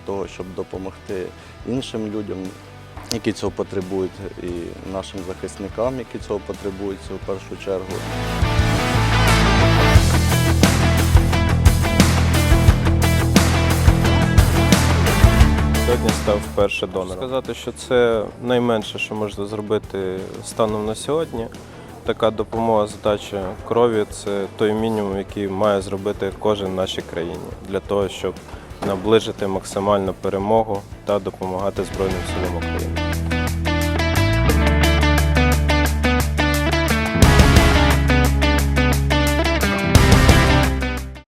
того, щоб допомогти іншим людям, які цього потребують, і нашим захисникам, які цього потребують це в першу чергу. Сьогодні став вперше донором. Сказати, що це найменше, що можна зробити станом на сьогодні. Така допомога здача крові це той мінімум, який має зробити кожен в нашій країні для того, щоб наближити максимальну перемогу та допомагати Збройним силам України.